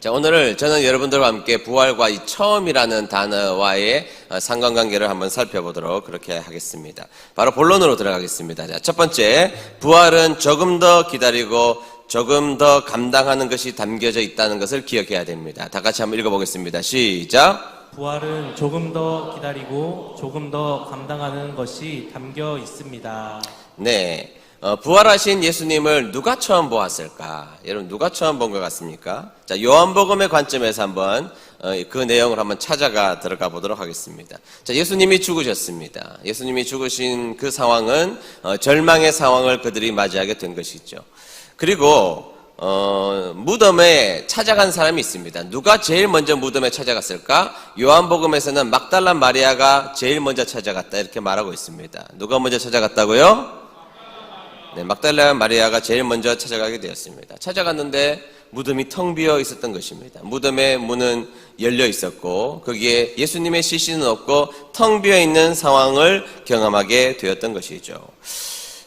자, 오늘 저는 여러분들과 함께 부활과 이 처음이라는 단어와의 어, 상관관계를 한번 살펴보도록 그렇게 하겠습니다. 바로 본론으로 들어가겠습니다. 자, 첫 번째, 부활은 조금 더 기다리고 조금 더 감당하는 것이 담겨져 있다는 것을 기억해야 됩니다. 다 같이 한번 읽어보겠습니다. 시작. 부활은 조금 더 기다리고 조금 더 감당하는 것이 담겨 있습니다. 네. 어, 부활하신 예수님을 누가 처음 보았을까? 여러분, 누가 처음 본 것 같습니까? 자, 요한복음의 관점에서 한번 어, 그 내용을 한번 찾아가 들어가 보도록 하겠습니다. 자, 예수님이 죽으셨습니다. 예수님이 죽으신 그 상황은 어, 절망의 상황을 그들이 맞이하게 된 것이죠. 그리고 어, 무덤에 찾아간 사람이 있습니다. 누가 제일 먼저 무덤에 찾아갔을까? 요한복음에서는 막달란 마리아가 제일 먼저 찾아갔다 이렇게 말하고 있습니다. 누가 먼저 찾아갔다고요? 네, 막달라 마리아가 제일 먼저 찾아가게 되었습니다. 찾아갔는데 무덤이 텅 비어 있었던 것입니다. 무덤의 문은 열려 있었고 거기에 예수님의 시신은 없고 텅 비어 있는 상황을 경험하게 되었던 것이죠.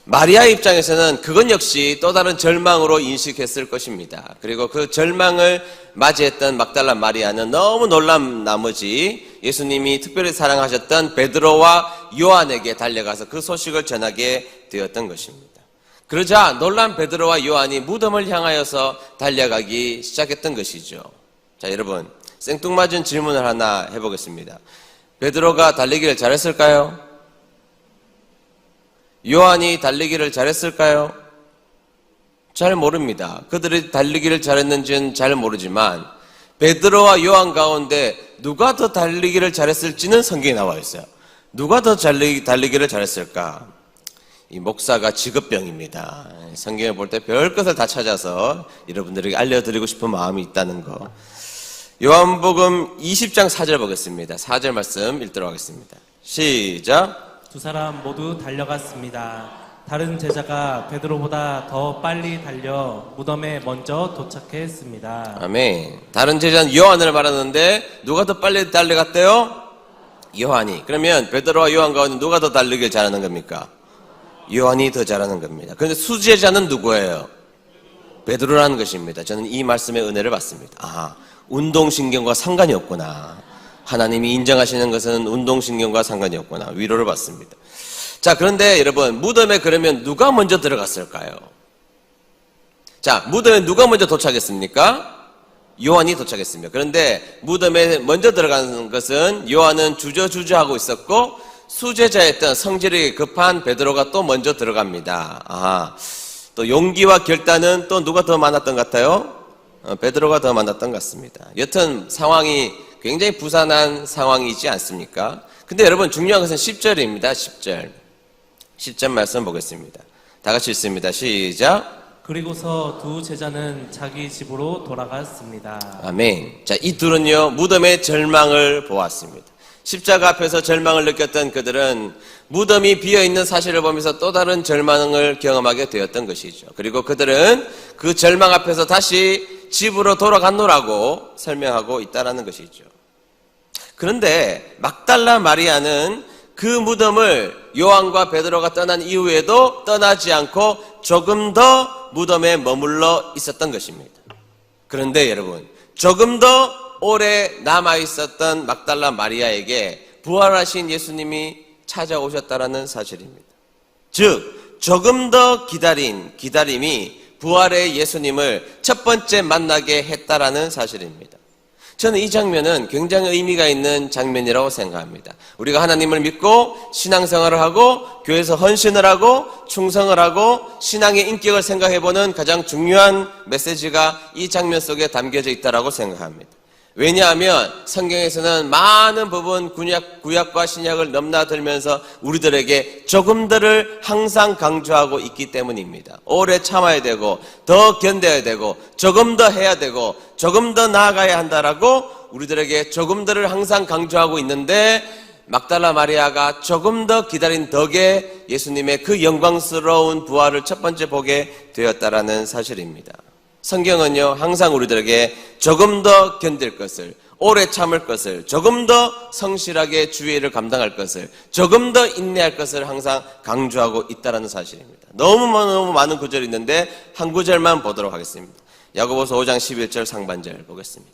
마리아 입장에서는 그건 역시 또 다른 절망으로 인식했을 것입니다. 그리고 그 절망을 맞이했던 막달라 마리아는 너무 놀란 나머지 예수님이 특별히 사랑하셨던 베드로와 요한에게 달려가서 그 소식을 전하게 되었던 것입니다. 그러자 놀란 베드로와 요한이 무덤을 향하여서 달려가기 시작했던 것이죠. 자, 여러분, 생뚱맞은 질문을 하나 해보겠습니다. 베드로가 달리기를 잘했을까요? 요한이 달리기를 잘했을까요? 잘 모릅니다. 그들이 달리기를 잘했는지는 잘 모르지만 베드로와 요한 가운데 누가 더 달리기를 잘했을지는 성경에 나와 있어요. 누가 더 달리, 달리기를 잘했을까? 이 목사가 직업병입니다. 성경에 볼 때 별 것을 다 찾아서 여러분들에게 알려드리고 싶은 마음이 있다는 거. 요한복음 20장 4절 보겠습니다. 4절 말씀 읽도록 하겠습니다. 시작. 두 사람 모두 달려갔습니다. 다른 제자가 베드로보다 더 빨리 달려 무덤에 먼저 도착했습니다. 아멘. 다른 제자는 요한을 말하는데 누가 더 빨리 달려갔대요? 요한이. 그러면 베드로와 요한 가운데 누가 더 달리길 잘하는 겁니까? 요한이 더 잘하는 겁니다. 그런데 수제자는 누구예요? 베드로라는 것입니다. 저는 이 말씀의 은혜를 받습니다. 아, 운동신경과 상관이 없구나. 하나님이 인정하시는 것은 운동신경과 상관이 없구나. 위로를 받습니다. 자, 그런데 여러분, 무덤에 그러면 누가 먼저 들어갔을까요? 자, 무덤에 누가 먼저 도착했습니까? 요한이 도착했습니다. 그런데 무덤에 먼저 들어간 것은 요한은 주저주저하고 있었고 수제자였던 성질이 급한 베드로가 또 먼저 들어갑니다. 아, 또 용기와 결단은 또 누가 더 많았던 것 같아요? 어, 베드로가 더 많았던 것 같습니다. 여튼 상황이 굉장히 부산한 상황이지 않습니까? 근데 여러분 중요한 것은 10절입니다. 10절. 10절 말씀 보겠습니다. 다 같이 읽습니다. 시작. 그리고서 두 제자는 자기 집으로 돌아갔습니다. 아멘. 자, 이 둘은요, 무덤의 절망을 보았습니다. 십자가 앞에서 절망을 느꼈던 그들은 무덤이 비어 있는 사실을 보면서 또 다른 절망을 경험하게 되었던 것이죠. 그리고 그들은 그 절망 앞에서 다시 집으로 돌아갔노라고 설명하고 있다라는 것이죠. 그런데 막달라 마리아는 그 무덤을 요한과 베드로가 떠난 이후에도 떠나지 않고 조금 더 무덤에 머물러 있었던 것입니다. 그런데 여러분, 조금 더 오래 남아 있었던 막달라 마리아에게 부활하신 예수님이 찾아오셨다라는 사실입니다. 즉, 조금 더 기다린 기다림이 부활의 예수님을 첫 번째 만나게 했다라는 사실입니다. 저는 이 장면은 굉장히 의미가 있는 장면이라고 생각합니다. 우리가 하나님을 믿고 신앙생활을 하고 교회에서 헌신을 하고 충성을 하고 신앙의 인격을 생각해보는 가장 중요한 메시지가 이 장면 속에 담겨져 있다라고 생각합니다. 왜냐하면 성경에서는 많은 부분 구약, 구약과 신약을 넘나들면서 우리들에게 조금 더를 항상 강조하고 있기 때문입니다. 오래 참아야 되고 더 견뎌야 되고 조금 더 해야 되고 조금 더 나아가야 한다라고 우리들에게 조금 더를 항상 강조하고 있는데 막달라 마리아가 조금 더 기다린 덕에 예수님의 그 영광스러운 부활을 첫 번째 보게 되었다라는 사실입니다. 성경은요, 항상 우리들에게 조금 더 견딜 것을, 오래 참을 것을, 조금 더 성실하게 주의 를 감당할 것을, 조금 더 인내할 것을 항상 강조하고 있다는 사실입니다. 너무 너무 많은 구절이 있는데 한 구절만 보도록 하겠습니다. 야고보서 5장 11절 상반절 보겠습니다.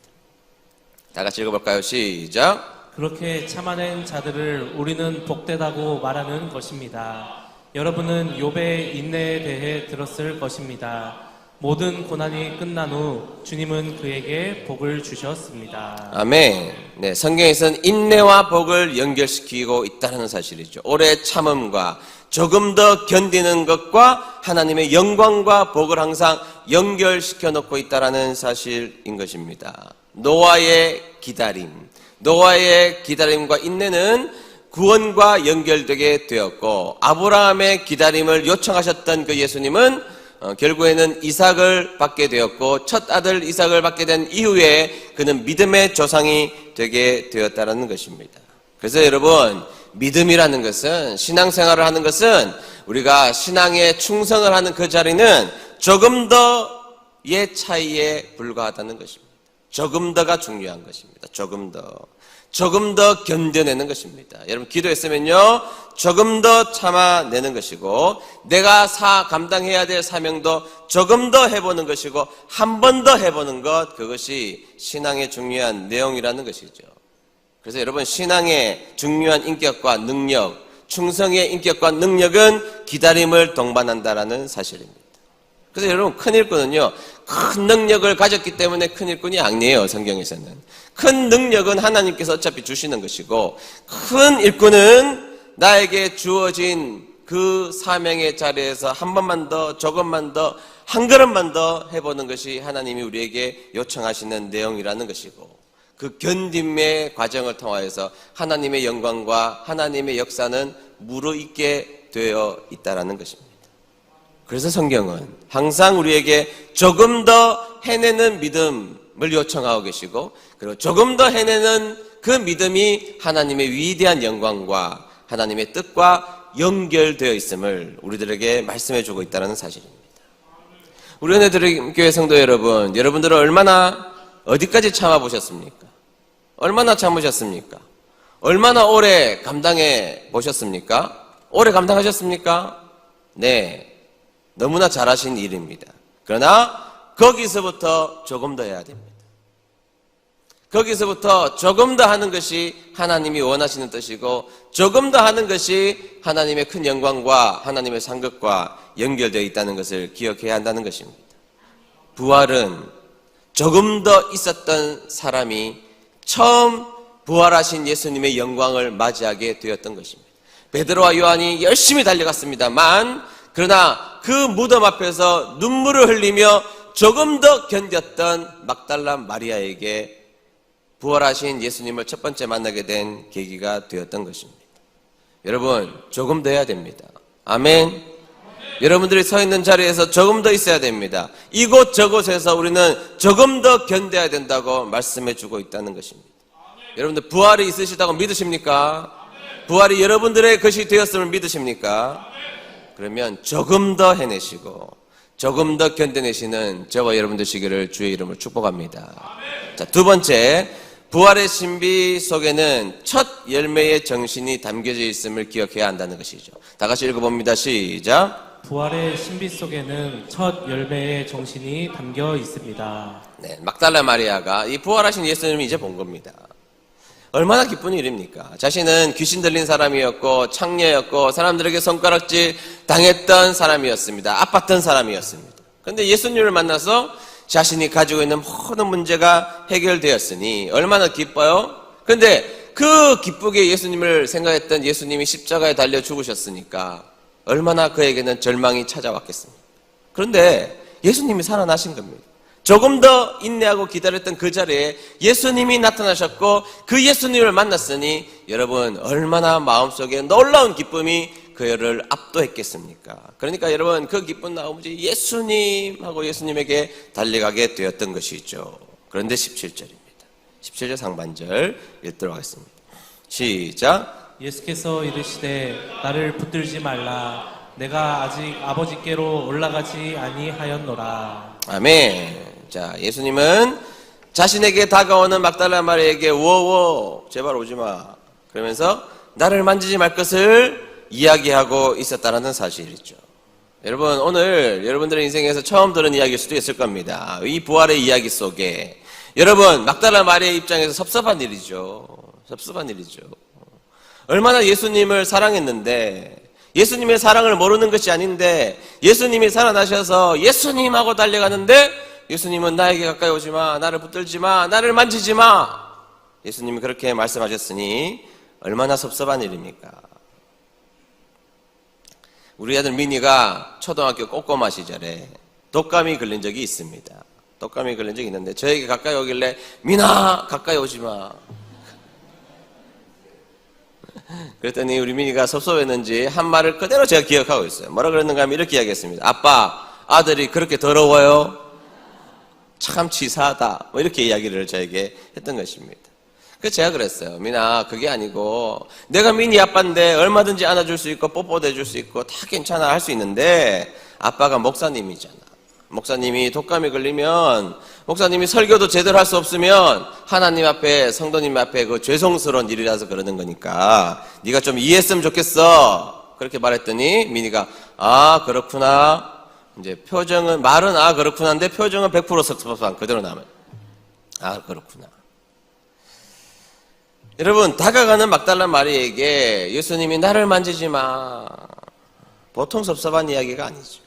다 같이 읽어볼까요? 시작. 그렇게 참아낸 자들을 우리는 복되다고 말하는 것입니다. 여러분은 욥의 인내에 대해 들었을 것입니다. 모든 고난이 끝난 후 주님은 그에게 복을 주셨습니다. 아멘. 네, 성경에서는 인내와 복을 연결시키고 있다는 사실이죠. 오래 참음과 조금 더 견디는 것과 하나님의 영광과 복을 항상 연결시켜 놓고 있다라는 사실인 것입니다. 노아의 기다림, 노아의 기다림과 인내는 구원과 연결되게 되었고 아브라함의 기다림을 요청하셨던 그 예수님은 어, 결국에는 이삭을 받게 되었고 첫 아들 이삭을 받게 된 이후에 그는 믿음의 조상이 되게 되었다라는 것입니다. 그래서 여러분 믿음이라는 것은 신앙생활을 하는 것은 우리가 신앙에 충성을 하는 그 자리는 조금 더의 차이에 불과하다는 것입니다. 조금 더가 중요한 것입니다. 조금 더. 조금 더 견뎌내는 것입니다. 여러분 기도했으면요 조금 더 참아내는 것이고 내가 사 감당해야 될 사명도 조금 더 해보는 것이고 한 번 더 해보는 것 그것이 신앙의 중요한 내용이라는 것이죠. 그래서 여러분 신앙의 중요한 인격과 능력, 충성의 인격과 능력은 기다림을 동반한다라는 사실입니다. 그래서 여러분 큰 일꾼은요 큰 능력을 가졌기 때문에 큰 일꾼이 아니에요 성경에서는 큰 능력은 하나님께서 어차피 주시는 것이고 큰 일꾼은 나에게 주어진 그 사명의 자리에서 한 번만 더 조금만 더 한 걸음만 더 해보는 것이 하나님이 우리에게 요청하시는 내용이라는 것이고 그 견딤의 과정을 통하여서 하나님의 영광과 하나님의 역사는 무르익게 되어 있다라는 것입니다. 그래서 성경은 항상 우리에게 조금 더 해내는 믿음을 요청하고 계시고 그리고 조금 더 해내는 그 믿음이 하나님의 위대한 영광과 하나님의 뜻과 연결되어 있음을 우리들에게 말씀해 주고 있다는 사실입니다. 우리 은혜들의 교회 성도 여러분, 여러분들은 얼마나 어디까지 참아 보셨습니까? 얼마나 참으셨습니까? 얼마나 오래 감당해 보셨습니까? 오래 감당하셨습니까? 네. 너무나 잘하신 일입니다. 그러나 거기서부터 조금 더 해야 됩니다. 거기서부터 조금 더 하는 것이 하나님이 원하시는 뜻이고 조금 더 하는 것이 하나님의 큰 영광과 하나님의 상급과 연결되어 있다는 것을 기억해야 한다는 것입니다. 부활은 조금 더 있었던 사람이 처음 부활하신 예수님의 영광을 맞이하게 되었던 것입니다. 베드로와 요한이 열심히 달려갔습니다만 그러나 그 무덤 앞에서 눈물을 흘리며 조금 더 견뎠던 막달라 마리아에게 부활하신 예수님을 첫 번째 만나게 된 계기가 되었던 것입니다. 여러분, 조금 더 해야 됩니다. 아멘. 여러분들이 서 있는 자리에서 조금 더 있어야 됩니다. 이곳 저곳에서 우리는 조금 더 견뎌야 된다고 말씀해 주고 있다는 것입니다. 여러분들 부활이 있으시다고 믿으십니까? 부활이 여러분들의 것이 되었음을 믿으십니까? 그러면 조금 더 해내시고 조금 더 견뎌내시는 저와 여러분 되시기를 주의 이름으로 축복합니다. 자, 두 번째 부활의 신비 속에는 첫 열매의 정신이 담겨져 있음을 기억해야 한다는 것이죠. 다 같이 읽어봅니다. 시작. 부활의 신비 속에는 첫 열매의 정신이 담겨 있습니다. 네, 막달라 마리아가 이 부활하신 예수님을 이제 본 겁니다. 얼마나 기쁜 일입니까? 자신은 귀신 들린 사람이었고 창녀였고 사람들에게 손가락질 당했던 사람이었습니다. 아팠던 사람이었습니다. 그런데 예수님을 만나서 자신이 가지고 있는 모든 문제가 해결되었으니 얼마나 기뻐요? 근데 그 기쁘게 예수님을 생각했던 예수님이 십자가에 달려 죽으셨으니까 얼마나 그에게는 절망이 찾아왔겠습니까? 그런데 예수님이 살아나신 겁니다. 조금 더 인내하고 기다렸던 그 자리에 예수님이 나타나셨고 그 예수님을 만났으니 여러분 얼마나 마음속에 놀라운 기쁨이 그를 압도했겠습니까? 그러니까 여러분 그 기쁜 나오지 예수님 하고 예수님에게 달려가게 되었던 것이죠. 그런데 17절입니다. 17절 상반절 읽도록 하겠습니다. 시작. 예수께서 이르시되 나를 붙들지 말라. 내가 아직 아버지께로 올라가지 아니하였노라. 아멘. 자, 예수님은 자신에게 다가오는 막달라 마리에게 워워 제발 오지 마. 그러면서 나를 만지지 말 것을 이야기하고 있었다라는 사실이죠. 여러분, 오늘 여러분들의 인생에서 처음 들은 이야기일 수도 있을 겁니다. 이 부활의 이야기 속에. 여러분, 막달라 마리의 입장에서 섭섭한 일이죠. 섭섭한 일이죠. 얼마나 예수님을 사랑했는데, 예수님의 사랑을 모르는 것이 아닌데, 예수님이 살아나셔서 예수님하고 달려가는데, 예수님은 나에게 가까이 오지 마, 나를 붙들지 마, 나를 만지지 마. 예수님이 그렇게 말씀하셨으니, 얼마나 섭섭한 일입니까? 우리 아들 미니가 초등학교 꼬꼬마 시절에 독감이 걸린 적이 있습니다. 독감이 걸린 적이 있는데 저에게 가까이 오길래 미나 가까이 오지 마. 그랬더니 우리 미니가 섭섭했는지 한 말을 그대로 제가 기억하고 있어요. 뭐라 그랬는가 하면 이렇게 이야기했습니다. 아빠, 아들이 그렇게 더러워요? 참 치사하다. 뭐 이렇게 이야기를 저에게 했던 것입니다. 그래서 제가 그랬어요. 미나, 그게 아니고, 내가 미니 아빠인데 얼마든지 안아줄 수 있고, 뽀뽀도 해줄 수 있고, 다 괜찮아 할 수 있는데, 아빠가 목사님이잖아. 목사님이 독감이 걸리면, 목사님이 설교도 제대로 할 수 없으면, 하나님 앞에, 성도님 앞에 그 죄송스러운 일이라서 그러는 거니까, 네가 좀 이해했으면 좋겠어. 그렇게 말했더니, 미니가, 아, 그렇구나. 이제 표정은, 말은 아, 그렇구나인데, 표정은 100% 섭섭한 그대로 남아요. 아, 그렇구나. 여러분 다가가는 막달라 마리에게 예수님이 나를 만지지 마. 보통 섭섭한 이야기가 아니죠.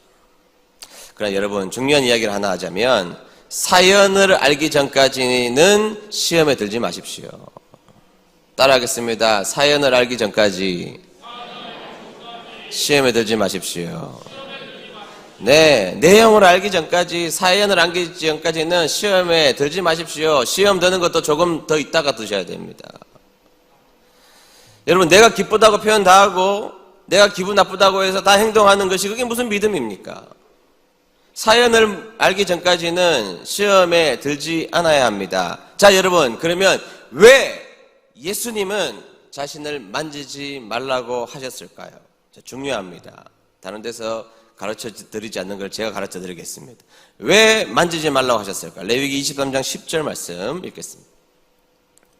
그러나 여러분 중요한 이야기를 하나 하자면 사연을 알기 전까지는 시험에 들지 마십시오. 따라하겠습니다. 사연을 알기 전까지 시험에 들지 마십시오. 네, 내용을 알기 전까지 사연을 알기 전까지는 시험에 들지 마십시오. 시험 드는 것도 조금 더 있다가 드셔야 됩니다. 여러분, 내가 기쁘다고 표현 다 하고, 내가 기분 나쁘다고 해서 다 행동하는 것이 그게 무슨 믿음입니까? 사연을 알기 전까지는 시험에 들지 않아야 합니다. 자, 여러분, 그러면 왜 예수님은 자신을 만지지 말라고 하셨을까요? 자, 중요합니다. 다른 데서 가르쳐 드리지 않는 걸 제가 가르쳐 드리겠습니다. 왜 만지지 말라고 하셨을까? 레위기 23장 10절 말씀 읽겠습니다.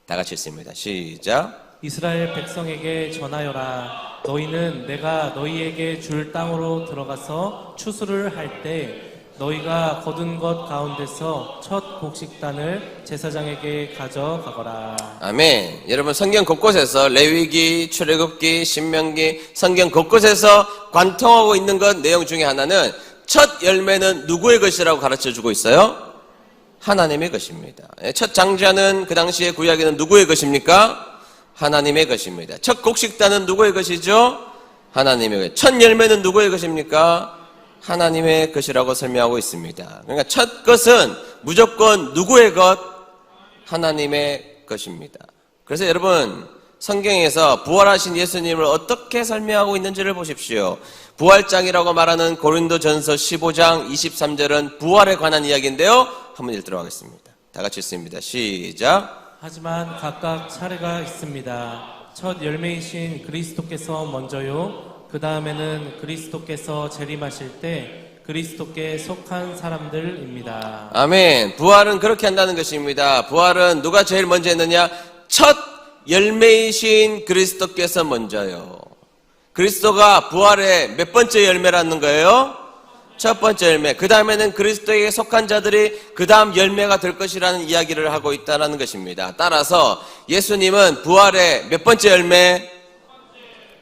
다 같이 읽습니다. 시작. 이스라엘 백성에게 전하여라. 너희는 내가 너희에게 줄 땅으로 들어가서 추수를 할 때 너희가 거둔 것 가운데서 첫 곡식단을 제사장에게 가져가거라. 아멘. 여러분 성경 곳곳에서 레위기, 출애굽기, 신명기 성경 곳곳에서 관통하고 있는 것 내용 중에 하나는 첫 열매는 누구의 것이라고 가르쳐 주고 있어요? 하나님의 것입니다. 예, 첫 장자는 그 당시에 구약에는 누구의 것입니까? 하나님의 것입니다. 첫 곡식단은 누구의 것이죠? 하나님의 것. 첫 열매는 누구의 것입니까? 하나님의 것이라고 설명하고 있습니다. 그러니까 첫 것은 무조건 누구의 것? 하나님의 것입니다. 그래서 여러분, 성경에서 부활하신 예수님을 어떻게 설명하고 있는지를 보십시오. 부활장이라고 말하는 고린도 전서 15장 23절은 부활에 관한 이야기인데요. 한번 읽도록 하겠습니다. 다 같이 읽습니다. 시작. 하지만 각각 차례가 있습니다. 첫 열매이신 그리스도께서 먼저요. 그 다음에는 그리스도께서 재림하실 때 그리스도께 속한 사람들입니다. 아멘. 부활은 그렇게 한다는 것입니다. 부활은 누가 제일 먼저 했느냐? 첫 열매이신 그리스도께서 먼저요. 그리스도가 부활의 몇 번째 열매라는 거예요? 첫 번째 열매. 그 다음에는 그리스도에게 속한 자들이 그 다음 열매가 될 것이라는 이야기를 하고 있다는 것입니다. 따라서 예수님은 부활의 몇 번째 열매?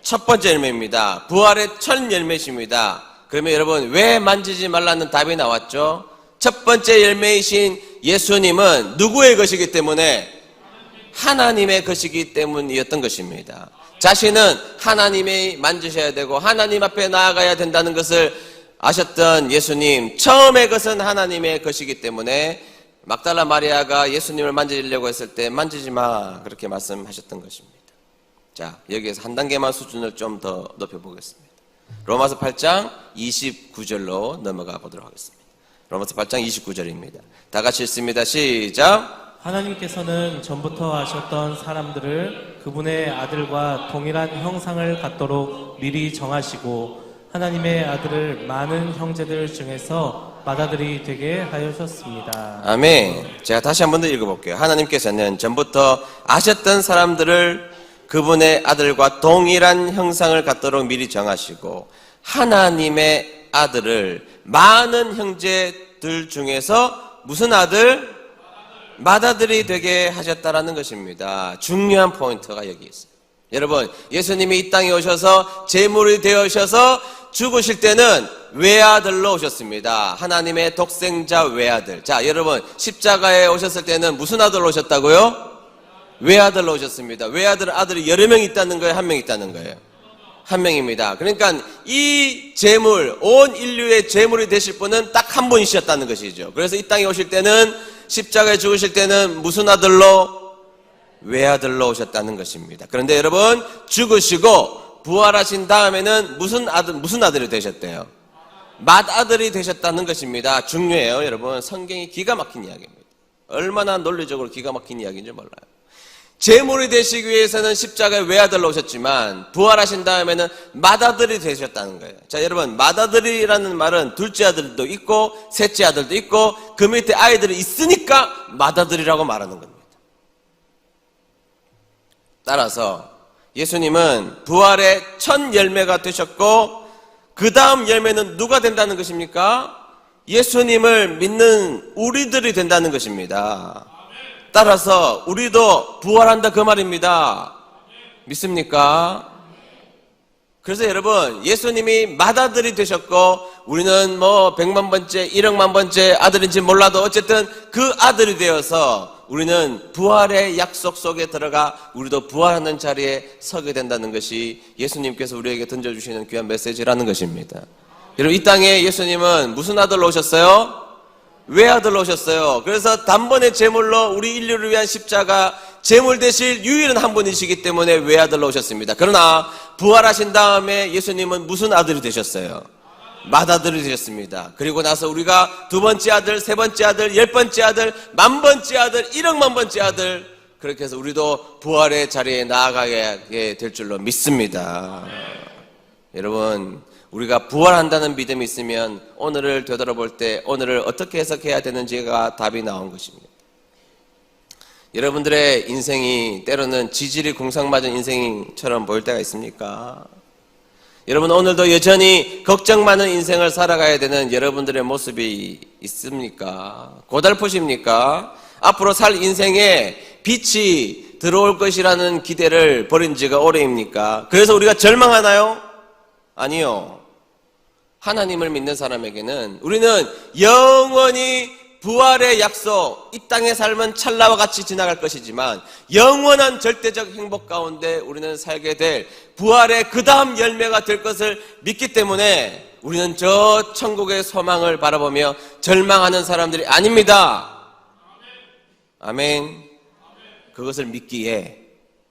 첫 번째 열매입니다. 부활의 첫 열매십니다. 그러면 여러분 왜 만지지 말라는 답이 나왔죠? 첫 번째 열매이신 예수님은 누구의 것이기 때문에 하나님의 것이기 때문이었던 것입니다. 자신은 하나님이 만지셔야 되고 하나님 앞에 나아가야 된다는 것을 아셨던 예수님 처음의 것은 하나님의 것이기 때문에 막달라 마리아가 예수님을 만지려고 했을 때 만지지 마 그렇게 말씀하셨던 것입니다. 자 여기에서 한 단계만 수준을 좀 더 높여보겠습니다. 로마서 8장 29절로 넘어가 보도록 하겠습니다. 로마서 8장 29절입니다. 다 같이 읽습니다. 시작. 하나님께서는 전부터 아셨던 사람들을 그분의 아들과 동일한 형상을 갖도록 미리 정하시고 하나님의 아들을 많은 형제들 중에서 맏아들이 되게 하셨습니다. 아멘. 제가 다시 한 번 더 읽어볼게요. 하나님께서는 전부터 아셨던 사람들을 그분의 아들과 동일한 형상을 갖도록 미리 정하시고 하나님의 아들을 많은 형제들 중에서 무슨 아들? 맏아들이 되게 하셨다라는 것입니다. 중요한 포인트가 여기 있어요. 여러분, 예수님이 이 땅에 오셔서 제물이 되어셔서 죽으실 때는 외아들로 오셨습니다. 하나님의 독생자 외아들. 자, 여러분, 십자가에 오셨을 때는 무슨 아들로 오셨다고요? 외아들로 오셨습니다. 외아들 아들이 여러 명 있다는 거예요? 한 명 있다는 거예요? 한 명입니다. 그러니까 이 제물, 온 인류의 제물이 되실 분은 딱 한 분이셨다는 것이죠. 그래서 이 땅에 오실 때는 십자가에 죽으실 때는 무슨 아들로? 외아들로 오셨다는 것입니다. 그런데 여러분, 죽으시고 부활하신 다음에는 무슨 아들, 무슨 아들이 되셨대요? 맏아들이 되셨다는 것입니다. 중요해요, 여러분. 성경이 기가 막힌 이야기입니다. 얼마나 논리적으로 기가 막힌 이야기인지 몰라요. 제물이 되시기 위해서는 십자가에 외아들로 오셨지만 부활하신 다음에는 맏아들이 되셨다는 거예요. 자, 여러분, 맏아들이라는 말은 둘째 아들도 있고 셋째 아들도 있고 그 밑에 아이들이 있으니까 맏아들이라고 말하는 겁니다. 따라서 예수님은 부활의 첫 열매가 되셨고 그 다음 열매는 누가 된다는 것입니까? 예수님을 믿는 우리들이 된다는 것입니다. 따라서 우리도 부활한다 그 말입니다. 믿습니까? 그래서 여러분, 예수님이 맏아들이 되셨고, 우리는 뭐, 백만 번째, 일억만 번째 아들인지 몰라도 어쨌든 그 아들이 되어서 우리는 부활의 약속 속에 들어가 우리도 부활하는 자리에 서게 된다는 것이 예수님께서 우리에게 던져주시는 귀한 메시지라는 것입니다. 여러분, 이 땅에 예수님은 무슨 아들로 오셨어요? 외아들로 오셨어요. 그래서 단번에 제물로 우리 인류를 위한 십자가 제물 되실 유일한 한 분이시기 때문에 외아들로 오셨습니다. 그러나 부활하신 다음에 예수님은 무슨 아들이 되셨어요? 맏아들이 되셨습니다. 그리고 나서 우리가 두 번째 아들, 세 번째 아들, 열 번째 아들, 만 번째 아들, 일억만 번째 아들 그렇게 해서 우리도 부활의 자리에 나아가게 될 줄로 믿습니다. 여러분 우리가 부활한다는 믿음이 있으면 오늘을 되돌아볼 때 오늘을 어떻게 해석해야 되는지가 답이 나온 것입니다. 여러분들의 인생이 때로는 지질이 궁상맞은 인생처럼 보일 때가 있습니까? 여러분 오늘도 여전히 걱정 많은 인생을 살아가야 되는 여러분들의 모습이 있습니까? 고달프십니까? 앞으로 살 인생에 빛이 들어올 것이라는 기대를 버린 지가 오래입니까? 그래서 우리가 절망하나요? 아니요. 하나님을 믿는 사람에게는 우리는 영원히 부활의 약속, 이 땅의 삶은 찰나와 같이 지나갈 것이지만 영원한 절대적 행복 가운데 우리는 살게 될 부활의 그 다음 열매가 될 것을 믿기 때문에 우리는 저 천국의 소망을 바라보며 절망하는 사람들이 아닙니다. 아멘. 그것을 믿기에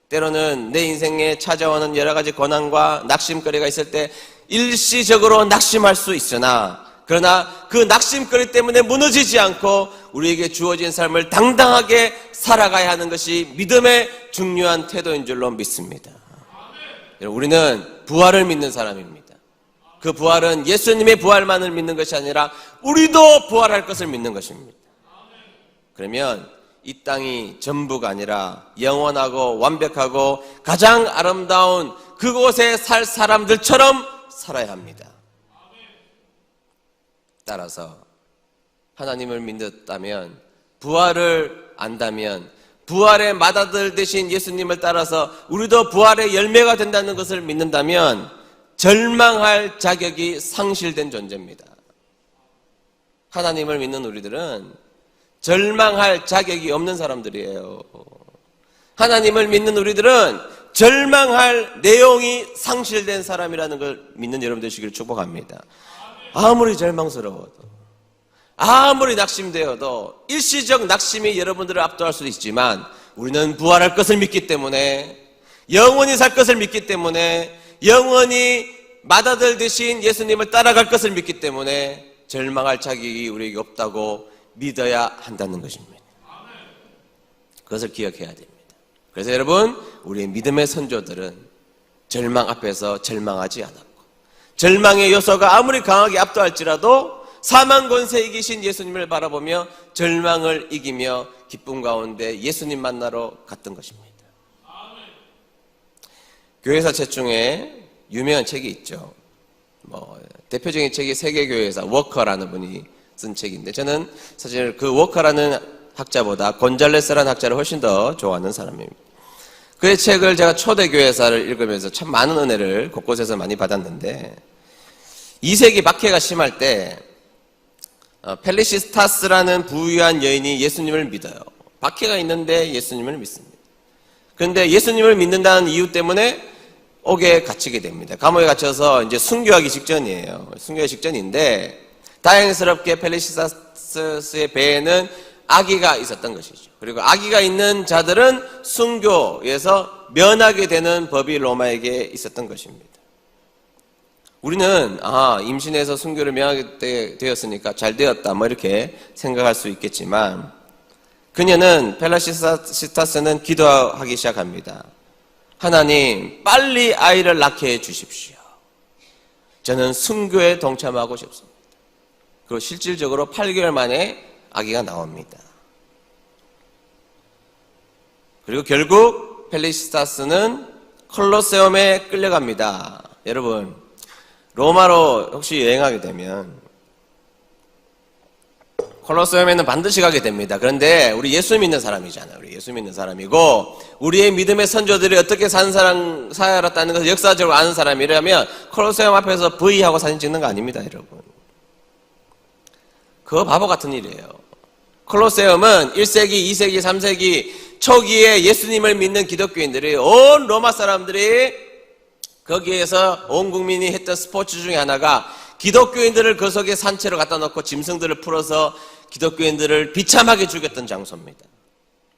때로는 내 인생에 찾아오는 여러 가지 고난과 낙심거리가 있을 때 일시적으로 낙심할 수 있으나 그러나 그 낙심거리 때문에 무너지지 않고 우리에게 주어진 삶을 당당하게 살아가야 하는 것이 믿음의 중요한 태도인 줄로 믿습니다. 우리는 부활을 믿는 사람입니다. 그 부활은 예수님의 부활만을 믿는 것이 아니라 우리도 부활할 것을 믿는 것입니다. 그러면 이 땅이 전부가 아니라 영원하고 완벽하고 가장 아름다운 그곳에 살 사람들처럼 살아야 합니다. 따라서 하나님을 믿었다면 부활을 안다면 부활의 맏아들 대신 예수님을 따라서 우리도 부활의 열매가 된다는 것을 믿는다면 절망할 자격이 상실된 존재입니다. 하나님을 믿는 우리들은 절망할 자격이 없는 사람들이에요. 하나님을 믿는 우리들은 절망할 내용이 상실된 사람이라는 걸 믿는 여러분 되시기를 축복합니다. 아무리 절망스러워도, 아무리 낙심되어도 일시적 낙심이 여러분들을 압도할 수도 있지만 우리는 부활할 것을 믿기 때문에 영원히 살 것을 믿기 때문에 영원히 맏아들 대신 예수님을 따라갈 것을 믿기 때문에 절망할 자격이 우리에게 없다고 믿어야 한다는 것입니다. 그것을 기억해야 됩니다. 그래서 여러분, 우리의 믿음의 선조들은 절망 앞에서 절망하지 않았고, 절망의 요소가 아무리 강하게 압도할지라도 사망 권세 이기신 예수님을 바라보며 절망을 이기며 기쁨 가운데 예수님 만나러 갔던 것입니다. 교회사 책 중에 유명한 책이 있죠. 뭐 대표적인 책이 세계교회사 워커라는 분이 쓴 책인데 저는 사실 그 워커라는 학자보다 곤잘레스라는 학자를 훨씬 더 좋아하는 사람입니다. 그의 책을 제가 초대교회사를 읽으면서 참 많은 은혜를 곳곳에서 많이 받았는데 2세기 박해가 심할 때 어, 펠리시스타스라는 부유한 여인이 예수님을 믿어요. 박해가 있는데 예수님을 믿습니다. 그런데 예수님을 믿는다는 이유 때문에 옥에 갇히게 됩니다. 감옥에 갇혀서 이제 순교하기 직전이에요. 순교하기 직전인데 다행스럽게 펠리시스타스의 배에는 아기가 있었던 것이죠. 그리고 아기가 있는 자들은 순교에서 면하게 되는 법이 로마에게 있었던 것입니다. 우리는 아 임신해서 순교를 명하게 되- 되었으니까 잘 되었다 뭐 이렇게 생각할 수 있겠지만 그녀는 펠라시스타스는 기도하기 시작합니다. 하나님 빨리 아이를 낳게 해 주십시오. 저는 순교에 동참하고 싶습니다. 그리고 실질적으로 8개월 만에 아기가 나옵니다. 그리고 결국 펠리시스타스는 콜로세움에 끌려갑니다. 여러분 로마로 혹시 여행하게 되면 콜로세움에는 반드시 가게 됩니다. 그런데 우리 예수 믿는 사람이잖아요. 우리 예수 믿는 사람이고 우리의 믿음의 선조들이 어떻게 산 사람 살았다는 것을 역사적으로 아는 사람이라면 콜로세움 앞에서 V하고 사진 찍는 거 아닙니다, 여러분. 그거 바보 같은 일이에요. 콜로세움은 1세기, 2세기, 3세기 초기에 예수님을 믿는 기독교인들이 온 로마 사람들이 거기에서 온 국민이 했던 스포츠 중에 하나가 기독교인들을 그 속에 산채로 갖다 놓고 짐승들을 풀어서 기독교인들을 비참하게 죽였던 장소입니다.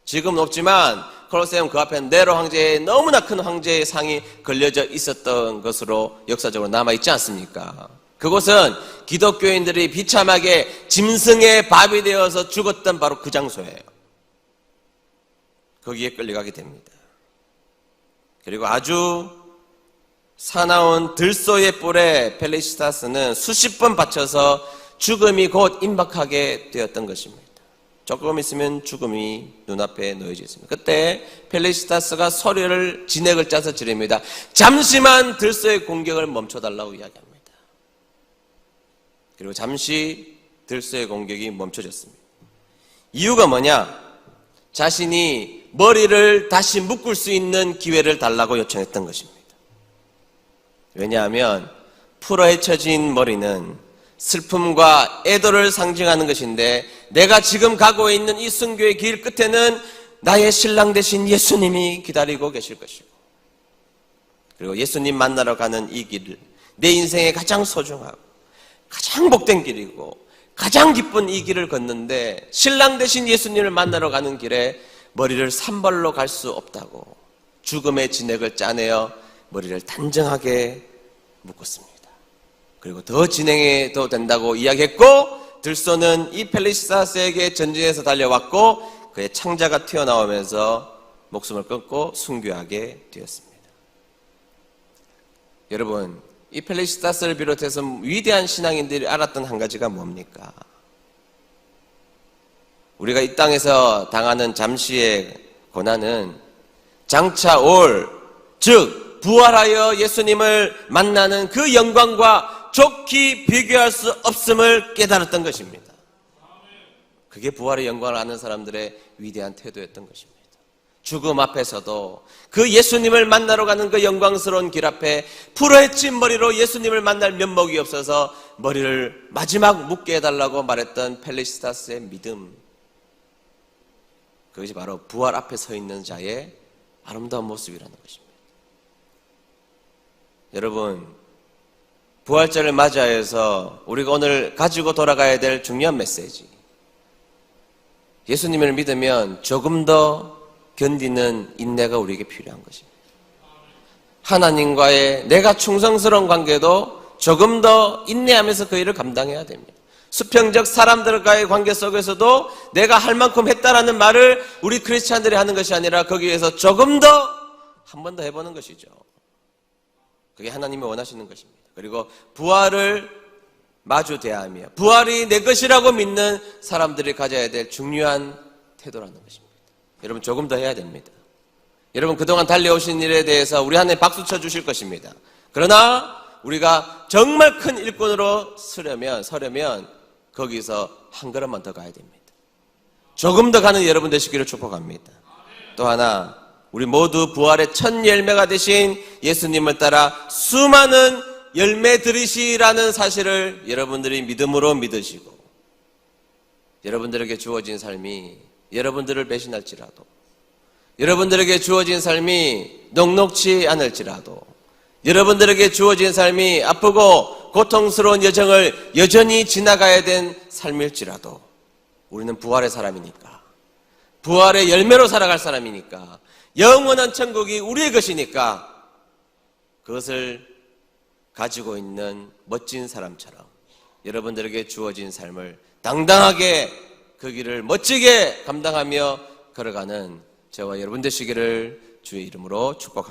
지금은 없지만 콜로세움 그 앞에 네로 황제의 너무나 큰 황제의 상이 걸려져 있었던 것으로 역사적으로 남아 있지 않습니까? 그곳은 기독교인들이 비참하게 짐승의 밥이 되어서 죽었던 바로 그 장소예요. 거기에 끌려가게 됩니다. 그리고 아주 사나운 들소의 뿔에 펠리시타스는 수십 번 받쳐서 죽음이 곧 임박하게 되었던 것입니다. 조금 있으면 죽음이 눈앞에 놓여져 있습니다. 그때 펠리시타스가 소리를 진액을 짜서 지릅니다. 잠시만 들소의 공격을 멈춰달라고 이야기합니다. 그리고 잠시 들소의 공격이 멈춰졌습니다. 이유가 뭐냐? 자신이 머리를 다시 묶을 수 있는 기회를 달라고 요청했던 것입니다. 왜냐하면 풀어헤쳐진 머리는 슬픔과 애도를 상징하는 것인데 내가 지금 가고 있는 이 순교의 길 끝에는 나의 신랑 되신 예수님이 기다리고 계실 것이고 그리고 예수님 만나러 가는 이 길을 내 인생에 가장 소중하고 가장 복된 길이고 가장 기쁜 이 길을 걷는데 신랑 되신 예수님을 만나러 가는 길에 머리를 산발로 갈 수 없다고 죽음의 진액을 짜내어 머리를 단정하게 묶었습니다. 그리고 더 진행해도 된다고 이야기했고 들소는 이 펠리시사스에게 전진해서 달려왔고 그의 창자가 튀어나오면서 목숨을 끊고 순교하게 되었습니다. 여러분 이 펠리시타스를 비롯해서 위대한 신앙인들이 알았던 한 가지가 뭡니까? 우리가 이 땅에서 당하는 잠시의 고난은 장차 올, 즉, 부활하여 예수님을 만나는 그 영광과 좋게 비교할 수 없음을 깨달았던 것입니다. 그게 부활의 영광을 아는 사람들의 위대한 태도였던 것입니다. 죽음 앞에서도 그 예수님을 만나러 가는 그 영광스러운 길 앞에 풀어헤친 머리로 예수님을 만날 면목이 없어서 머리를 마지막 묶게 해달라고 말했던 펠리스타스의 믿음. 그것이 바로 부활 앞에 서 있는 자의 아름다운 모습이라는 것입니다. 여러분, 부활절을 맞이하여서 우리가 오늘 가지고 돌아가야 될 중요한 메시지. 예수님을 믿으면 조금 더 견디는 인내가 우리에게 필요한 것입니다. 하나님과의 내가 충성스러운 관계도 조금 더 인내하면서 그 일을 감당해야 됩니다. 수평적 사람들과의 관계 속에서도 내가 할 만큼 했다라는 말을 우리 크리스찬들이 하는 것이 아니라 거기에서 조금 더 한 번 더 해보는 것이죠. 그게 하나님이 원하시는 것입니다. 그리고 부활을 마주 대하며 부활이 내 것이라고 믿는 사람들이 가져야 될 중요한 태도라는 것입니다. 여러분 조금 더 해야 됩니다. 여러분 그동안 달려오신 일에 대해서 우리 하나님 박수 쳐 주실 것입니다. 그러나 우리가 정말 큰 일꾼으로 서려면 서려면 거기서 한 걸음만 더 가야 됩니다. 조금 더 가는 여러분 되시기를 축복합니다. 또 하나 우리 모두 부활의 첫 열매가 되신 예수님을 따라 수많은 열매 들으시라는 사실을 여러분들이 믿음으로 믿으시고 여러분들에게 주어진 삶이 여러분들을 배신할지라도 여러분들에게 주어진 삶이 녹록치 않을지라도 여러분들에게 주어진 삶이 아프고 고통스러운 여정을 여전히 지나가야 된 삶일지라도 우리는 부활의 사람이니까 부활의 열매로 살아갈 사람이니까 영원한 천국이 우리의 것이니까 그것을 가지고 있는 멋진 사람처럼 여러분들에게 주어진 삶을 당당하게 그 길을 멋지게 감당하며 걸어가는 저와 여러분 되시기를 주의 이름으로 축복합니다.